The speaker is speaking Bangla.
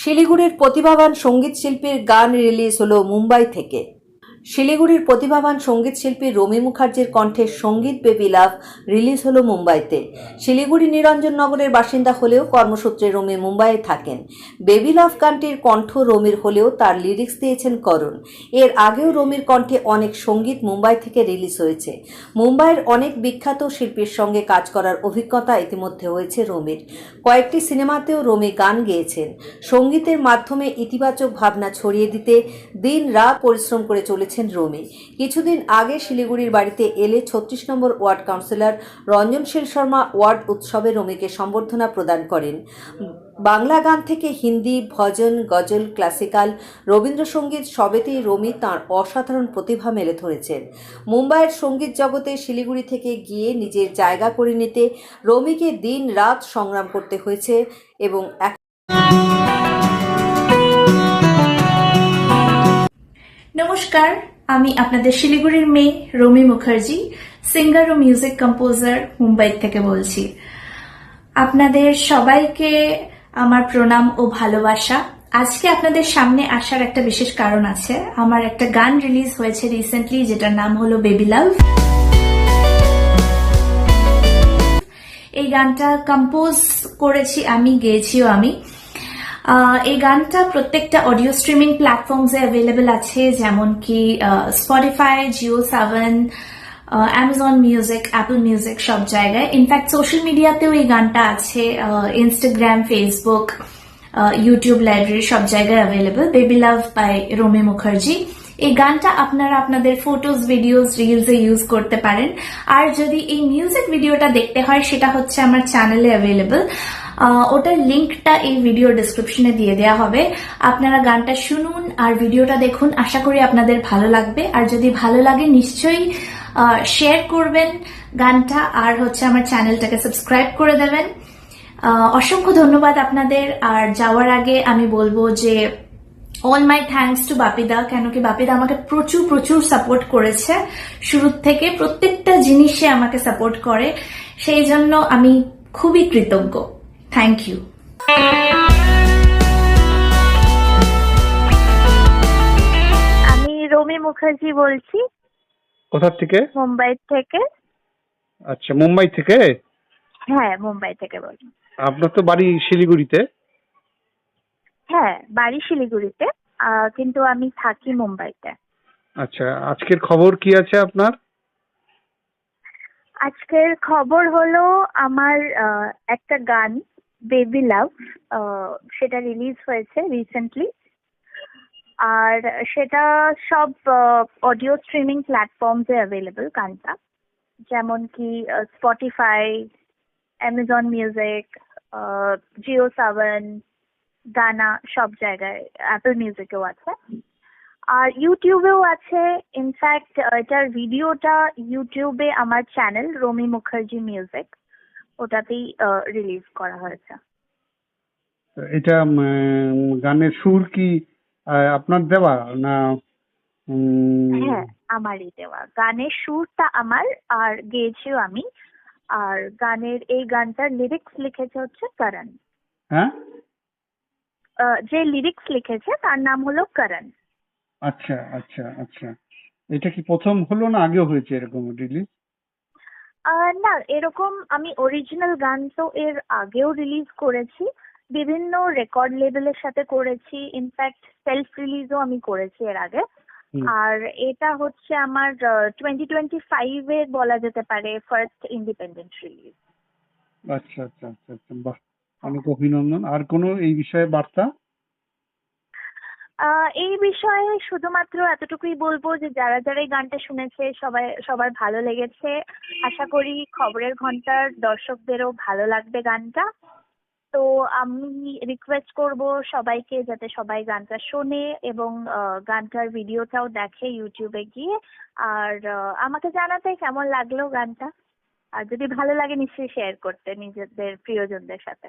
শিলিগুড়ির প্রতিভাবান সংগীত শিল্পীর গান রিলিজ হলো মুম্বাই থেকে। শিলিগুড়ির প্রতিভাবান সংগীত শিল্পী রমি মুখার্জির কণ্ঠে সংগীত বেবি লাভ রিলিজ হলো মুম্বাইতে। শিলিগুড়ি নিরঞ্জন নগরের বাসিন্দা হলেও কর্মসূত্রে রমি মুম্বাইয়ে থাকেন। বেবি লাভ গানটির কণ্ঠ রমির হলেও তার লিরিক্স দিয়েছেন করণ। এর আগেও রমির কণ্ঠে অনেক সংগীত মুম্বাই থেকে রিলিজ হয়েছে। মুম্বাইয়ের অনেক বিখ্যাত শিল্পীর সঙ্গে কাজ করার অভিজ্ঞতা ইতিমধ্যে হয়েছে রমির। কয়েকটি সিনেমাতেও রমি গান গেয়েছেন। সঙ্গীতের মাধ্যমে ইতিবাচক ভাবনা ছড়িয়ে দিতে দিন রাত পরিশ্রম করে চলেছেন রমি। কিছুদিন আগে শিলিগুড়ির বাড়িতে এলে ছত্রিশ নম্বর ওয়ার্ড কাউন্সিলর রঞ্জন রঞ্জনশীল শর্মা ওয়ার্ড উৎসবে রমিকে সম্বর্ধনা প্রদান করেন। বাংলা গান থেকে হিন্দি, ভজন, গজল, ক্লাসিক্যাল, রবীন্দ্রসঙ্গীত সবেতেই রমি তাঁর অসাধারণ প্রতিভা মেলে ধরেছেন। মুম্বাইয়ের সংগীত জগতে শিলিগুড়ি থেকে গিয়ে নিজের জায়গা করে নিতে রমিকে দিন রাত সংগ্রাম করতে হয়েছে এবং নমস্কার, আমি আপনাদের শিলিগুড়ির মেয়ে রমি মুখার্জি সিঙ্গার ও মিউজিক কম্পোজার মুম্বাই থেকে বলছি। আপনাদের সবাইকে আমার প্রণাম ও ভালোবাসা। আজকে আপনাদের সামনে আসার একটা বিশেষ কারণ আছে। আমার একটা গান রিলিজ হয়েছে রিসেন্টলি যেটার নাম হলো বেবি লাভ এই গানটা কম্পোজ করেছি আমি, গেয়েছিও আমি। এই গানটা প্রত্যেকটা অডিও স্ট্রিমিং প্ল্যাটফর্মসে অ্যাভেলেবেল আছে, যেমন কি Spotify Jio Saavn Amazon music Apple music সব জায়গায়। ইনফ্যাক্ট সোশ্যাল মিডিয়াতেও এই গানটা আছে ইনস্টাগ্রাম ফেসবুক ইউটিউব লাইব্রেরি সব জায়গায় available baby love by Romi Mukherjee এই গানটা আপনারা আপনাদের ফটোজ ভিডিওস রিলসে ইউজ করতে পারেন। আর যদি এই মিউজিক ভিডিওটা দেখতে হয়, সেটা হচ্ছে আমার চ্যানেলে অ্যাভেলেবেল ওটার লিঙ্কটা এই ভিডিও ডিসক্রিপশনে দিয়ে দেওয়া হবে। আপনারা গানটা শুনুন আর ভিডিওটা দেখুন। আশা করি আপনাদের ভালো লাগবে। আর যদি ভালো লাগে, নিশ্চয়ই শেয়ার করবেন গানটা আর হচ্ছে আমার চ্যানেলটাকে সাবস্ক্রাইব করে দেবেন। অসংখ্য ধন্যবাদ আপনাদের। আর যাওয়ার আগে আমি বলব যে অল মাই থ্যাঙ্কস টু বাপিদা কেন কি বাপিদা আমাকে প্রচুর প্রচুর সাপোর্ট করেছে। শুরুর থেকে প্রত্যেকটা জিনিসে আমাকে সাপোর্ট করে। সেই জন্য আমি খুবই কৃতজ্ঞ। থ্যাংক ইউ আমি রমি মুখার্জি বলছি। কোথা থেকে? মুম্বাই থেকে। আচ্ছা মুম্বাই থেকে? হ্যাঁ মুম্বাই থেকে বলছি। আপনার তো বাড়ি শিলিগুড়িতে। হ্যাঁ বাড়ি শিলিগুড়িতে কিন্তু আমি থাকি মুম্বাইতে। আচ্ছা আজকের খবর কি আছে আপনার? আজকের খবর হলো আমার একটা গান বেবি লাভ সেটা রিলিজ হয়েছে রিসেন্টলি আর সেটা সব অডিও স্ট্রিমিং প্ল্যাটফর্মসে অ্যাভেলেবল গানটা যেমন কি Spotify Amazon music Jio Saavn Gaana সব জায়গায় অ্যাপল মিউজিকেও আছে। আর ইউটিউবেও আছে। ইনফ্যাক্ট এটার ভিডিওটা ইউটিউবে আমার চ্যানেল রমি মুখার্জি মিউজিক ওটাতেই রিলিজ করা হয়েছে। এটা গানের সুর কি আপনার দেওয়া না হ্যাঁ আমারই দেওয়া। গানের সুরটা আমার আর গেয়েছিও আমি। আর গানের এই গানটার লিরিক্স লিখেছে হচ্ছে করণ। হ্যাঁ? যে লিরিক্স লিখেছে তার নাম হলো করণ। আচ্ছা আচ্ছা আচ্ছা। এটা কি প্রথম হলো না আগেও হয়েছে এরকম রিলিজ না এরকম আমি অরিজিনাল গান তো এর আগেও রিলিজ করেছি। বিভিন্ন রেকর্ড লেবেলের সাথে করেছি। ইনফ্যাক্ট সেলফ রিলিজও আমি করেছি এর আগে। আর এটা হচ্ছে আমার টোয়েন্টি টোয়েন্টি ফাইভের বলা যেতে পারে ফার্স্ট ইন্ডিপেন্ডেন্ট রিলিজ আচ্ছা আচ্ছা আচ্ছা। বাহ অনেক অভিনন্দন। আর কোনো এই বিষয়ে বার্তা? এই বিষয়ে শুধুমাত্র এতটুকুই বলব যে যারা যারা এই গানটা শুনেছে, সবাই, সবার ভালো লেগেছে। আশা করি খবরের ঘণ্টার দর্শকদেরও ভালো লাগবে গানটা। তো আমি রিকোয়েস্ট করব সবাইকে যাতে সবাই গানটা শোনে এবং গানটার ভিডিওটাও দেখে ইউটিউবে গিয়ে। আর আমাকে জানাতে কেমন লাগল গানটা? আর যদি ভালো লাগে, নিশ্চয়ই শেয়ার করতে নিজেদের প্রিয়জনদের সাথে।